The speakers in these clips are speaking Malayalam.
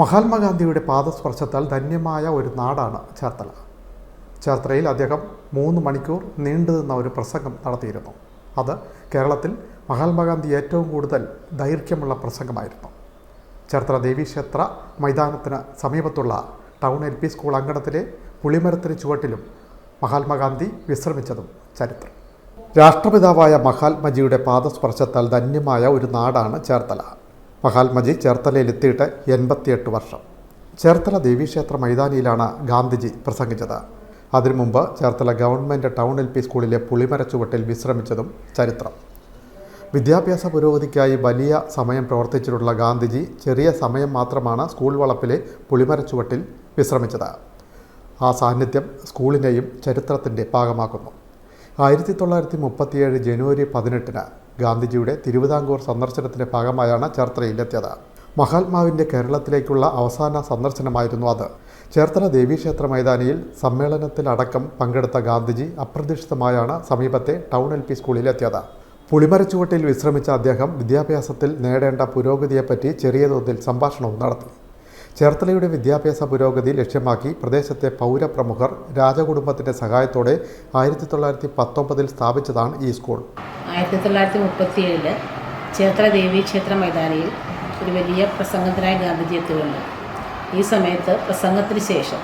മഹാത്മാഗാന്ധിയുടെ പാദസ്പർശത്താൽ ധന്യമായ ഒരു നാടാണ് ചേർത്തല. ചേർത്തലയിൽ അദ്ദേഹം മൂന്ന് മണിക്കൂർ നീണ്ടു നിന്ന ഒരു പ്രസംഗം നടത്തിയിരുന്നു. അത് കേരളത്തിൽ മഹാത്മാഗാന്ധി ഏറ്റവും കൂടുതൽ ദൈർഘ്യമുള്ള പ്രസംഗമായിരുന്നു. ചേർത്തല ദേവീക്ഷേത്ര മൈതാനത്തിന് സമീപത്തുള്ള ടൗൺ എൽ പി സ്കൂൾ അങ്കണത്തിലെ പുളിമരത്തിന് ചുവട്ടിലും മഹാത്മാഗാന്ധി വിശ്രമിച്ചതും ചരിത്രം. രാഷ്ട്രപിതാവായ മഹാത്മജിയുടെ പാദസ്പർശത്താൽ ധന്യമായ ഒരു നാടാണ് ചേർത്തല. മഹാത്മജി ചേർത്തലയിലെത്തിയിട്ട് എൺപത്തിയെട്ട് വർഷം. ചേർത്തല ദേവീക്ഷേത്ര മൈതാനിയിലാണ് ഗാന്ധിജി പ്രസംഗിച്ചത്. അതിനു മുമ്പ് Cherthala government town L P സ്കൂളിലെ പുളിമരച്ചുവട്ടിൽ വിശ്രമിച്ചതും ചരിത്രം. വിദ്യാഭ്യാസ പുരോഗതിക്കായി വലിയ സമയം പ്രവർത്തിച്ചിട്ടുള്ള ഗാന്ധിജി ചെറിയ സമയം മാത്രമാണ് സ്കൂൾ വളപ്പിലെ പുളിമരച്ചുവട്ടിൽ വിശ്രമിച്ചത്. ആ സാന്നിധ്യം സ്കൂളിനെയും ചരിത്രത്തിന്റെ ഭാഗമാക്കുന്നു. ആയിരത്തി തൊള്ളായിരത്തി മുപ്പത്തിയേഴ് ജനുവരി പതിനെട്ടിന് ഗാന്ധിജിയുടെ തിരുവിതാംകൂർ സന്ദർശനത്തിന്റെ ഭാഗമായാണ് ചേർത്തലയിലെത്തിയത് മഹാത്മാവിന്റെ കേരളത്തിലേക്കുള്ള അവസാന സന്ദർശനമായിരുന്നു അത്. ചേർത്തല ദേവീക്ഷേത്ര മൈതാനിയിൽ സമ്മേളനത്തിലടക്കം പങ്കെടുത്ത ഗാന്ധിജി അപ്രതീക്ഷിതമായാണ് സമീപത്തെ ടൗൺ എൽ പി സ്കൂളിലെത്തിയത്. പുളിമരച്ചുവട്ടിൽ വിശ്രമിച്ച അദ്ദേഹം വിദ്യാഭ്യാസത്തിൽ നേടേണ്ട പുരോഗതിയെപ്പറ്റി ചെറിയ തോതിൽ സംഭാഷണവും നടത്തി. ചേർത്തലയുടെ വിദ്യാഭ്യാസ പുരോഗതി ലക്ഷ്യമാക്കി പ്രദേശത്തെ പൗരപ്രമുഖർ രാജകുടുംബത്തിന്റെ സഹായത്തോടെ ആയിരത്തി തൊള്ളായിരത്തി പത്തൊമ്പതിൽ സ്ഥാപിച്ചതാണ് ഈ സ്കൂൾ. ആയിരത്തി തൊള്ളായിരത്തി മുപ്പത്തിയേഴിൽ ചേർത്തല ദേവീക്ഷേത്ര മൈതാനിയിൽ ഒരു വലിയ പ്രസംഗത്തിനായി ഗാന്ധിജി എത്തുകയുണ്ട് ഈ സമയത്ത് പ്രസംഗത്തിന് ശേഷം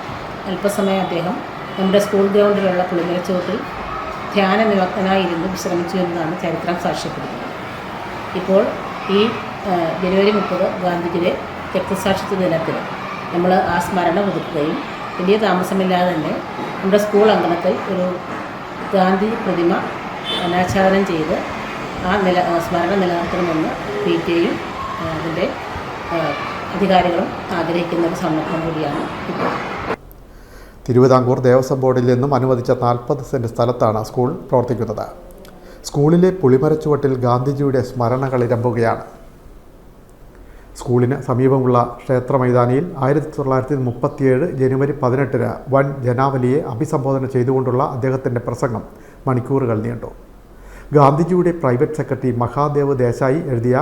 അല്പസമയം അദ്ദേഹം നമ്മുടെ സ്കൂൾ ഗ്രൗണ്ടിലുള്ള പുളിമരച്ചുവട്ടിൽ ധ്യാന നിമഗ്നായിരുന്നു വിശ്രമിച്ചു എന്നതാണ് ചരിത്രം സാക്ഷ്യപ്പെടുന്നത്. ഇപ്പോൾ ഈ ജനുവരി മുപ്പത് ഗാന്ധിജിയുടെ രക്തസാക്ഷിത്വ ദിനത്തിൽ നമ്മൾ ആ സ്മരണ പുതുക്കുകയും വലിയ താമസമില്ലാതെ തന്നെ നമ്മുടെ സ്കൂൾ അങ്കണത്തിൽ ഒരു ഗാന്ധി പ്രതിമ അനാച്ഛാദനം ചെയ്ത് ആ നില സ്മരണ നിലനിർത്തണമെന്ന് പി ടിയും അതിന്റെ അധികാരികളും ആഗ്രഹിക്കുന്ന ഒരു സന്ദർഭം കൂടിയാണ് തിരുവിതാംകൂർ ദേവസ്വം ബോർഡിൽ നിന്നും അനുവദിച്ച നാൽപ്പത് സെന്റ് സ്ഥലത്താണ് സ്കൂൾ പ്രവർത്തിക്കുന്നത്. സ്കൂളിലെ പുളിമരച്ചുവട്ടിൽ ഗാന്ധിജിയുടെ സ്മരണകൾ ഇരമ്പുകയാണ്. സ്കൂളിന് സമീപമുള്ള ക്ഷേത്ര മൈതാനിയിൽ ആയിരത്തി തൊള്ളായിരത്തി മുപ്പത്തിയേഴ് ജനുവരി പതിനെട്ടിന് വൻ ജനാവലിയെ അഭിസംബോധന ചെയ്തുകൊണ്ടുള്ള അദ്ദേഹത്തിന്റെ പ്രസംഗം മണിക്കൂറുകൾ നീണ്ടു. ഗാന്ധിജിയുടെ പ്രൈവറ്റ് സെക്രട്ടറി മഹാദേവ് ദേശായി എഴുതിയ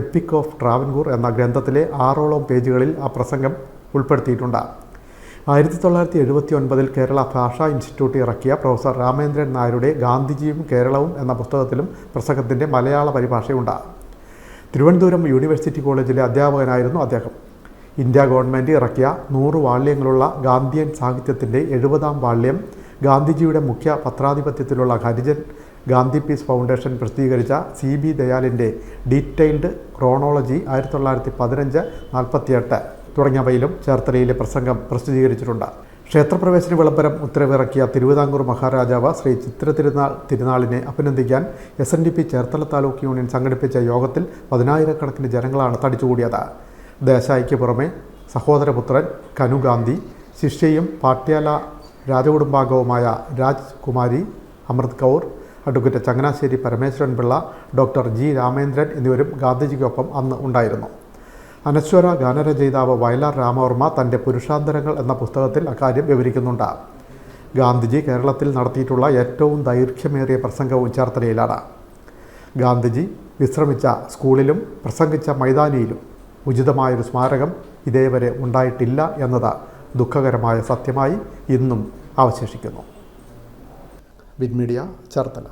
എപ്പിക് ഓഫ് ട്രാവൻകൂർ എന്ന ഗ്രന്ഥത്തിലെ ആറോളം പേജുകളിൽ ആ പ്രസംഗം ഉൾപ്പെടുത്തിയിട്ടുണ്ട്. ആയിരത്തി തൊള്ളായിരത്തി എഴുപത്തി ഒൻപതിൽ കേരള ഭാഷാ ഇൻസ്റ്റിറ്റ്യൂട്ട് ഇറക്കിയ പ്രൊഫസർ രാമേന്ദ്രൻ നായരുടെ ഗാന്ധിജിയും കേരളവും എന്ന പുസ്തകത്തിലും പ്രസംഗത്തിന്റെ മലയാള പരിഭാഷയുണ്ട്. തിരുവനന്തപുരം യൂണിവേഴ്സിറ്റി കോളേജിലെ അധ്യാപകനായിരുന്നു അദ്ദേഹം. ഇന്ത്യ ഗവൺമെന്റ് ഇറക്കിയ നൂറ് വാള്യങ്ങളുള്ള ഗാന്ധിയൻ സാഹിത്യത്തിന്റെ എഴുപതാം വാള്യം ഗാന്ധിജിയുടെ മുഖ്യ പത്രാധിപത്യത്തിലുള്ള ഹരിജൻ ഗാന്ധി പീസ് ഫൗണ്ടേഷൻ പ്രസിദ്ധീകരിച്ച സി ബി ദയാലിന്റെ ഡീറ്റെയിൽഡ് ക്രോണോളജി ആയിരത്തി തൊള്ളായിരത്തി പതിനഞ്ച് നാൽപ്പത്തിയെട്ട് തുടങ്ങിയവയിലും ചേർത്തലയിലെ പ്രസംഗം പ്രസിദ്ധീകരിച്ചിട്ടുണ്ട്. ക്ഷേത്രപ്രവേശന വിളംബരം ഉത്തരവിറക്കിയ തിരുവിതാംകൂർ മഹാരാജാവ് ശ്രീ ചിത്ര തിരുനാൾ തിരുനാളിനെ അഭിനന്ദിക്കാൻ S N D P Cherthala taluk union സംഘടിപ്പിച്ച യോഗത്തിൽ പതിനായിരക്കണക്കിന് ജനങ്ങളാണ് തടിച്ചുകൂടിയത്. ദേശായിക്ക് പുറമെ സഹോദരപുത്രൻ കനുഗാന്ധി ശിഷ്യയും Patiala രാജകുടുംബാംഗവുമായ Rajkumari Amrit Kaur advocate Changanassery Parameswaran Pillai doctor G Ramendran എന്നിവരും ഗാന്ധിജിക്കൊപ്പം അന്ന് ഉണ്ടായിരുന്നു. അനശ്വര ഗാനരചയിതാവ് വയലാർ രാമവർമ്മ തന്റെ പുരുഷാന്തരങ്ങൾ എന്ന പുസ്തകത്തിൽ അക്കാര്യം വിവരിക്കുന്നുണ്ട്. ഗാന്ധിജി കേരളത്തിൽ നടത്തിയിട്ടുള്ള ഏറ്റവും ദൈർഘ്യമേറിയ പ്രസംഗവും ചേർത്തലയിലാണ് ഗാന്ധിജി വിശ്രമിച്ച സ്കൂളിലും പ്രസംഗിച്ച മൈതാനിയിലും ഉചിതമായൊരു സ്മാരകം ഇതേവരെ ഉണ്ടായിട്ടില്ല എന്നത് ദുഃഖകരമായ സത്യമായി ഇന്നും അവശേഷിക്കുന്നു. Big media Cherthala.